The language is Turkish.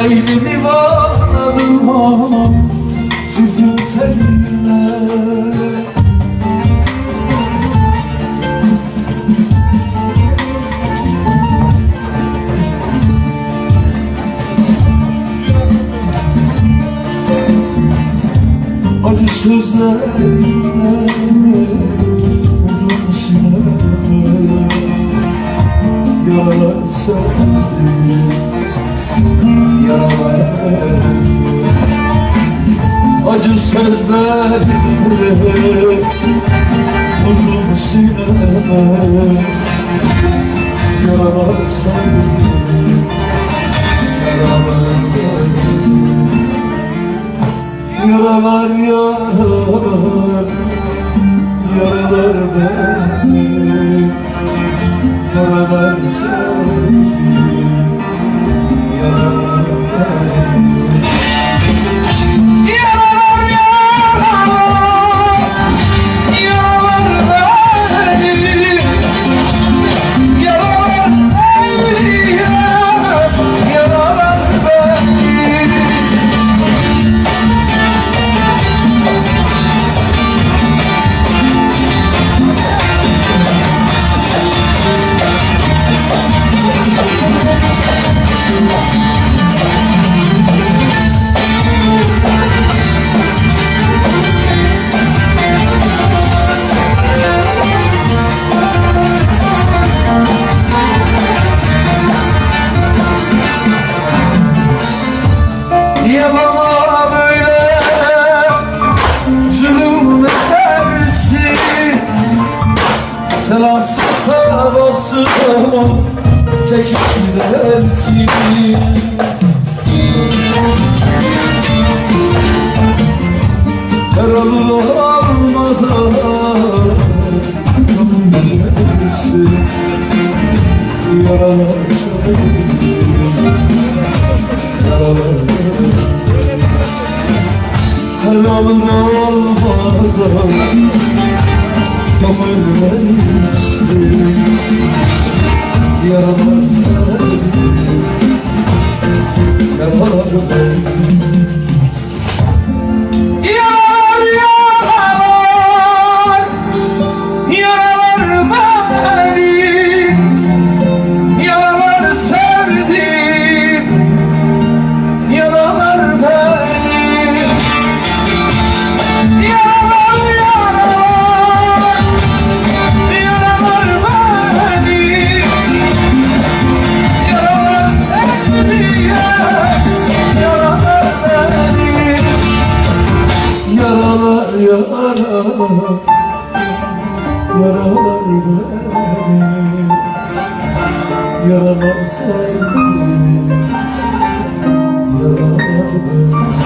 Meylimi bana bilmem Sizin teline. Acı sözlerine Vurdum sineme Yaralar sevdim Acı sözlerle vurdum sineme Yaralar Niye bana böyle zulüm edersin? Selamsız sabahsız çekip gidersin. Yaralı olmadan kabul edersin Yaralar seni Yaralar Selamın olmadan yaralar beni Yaralar sevdi Yaralar beni.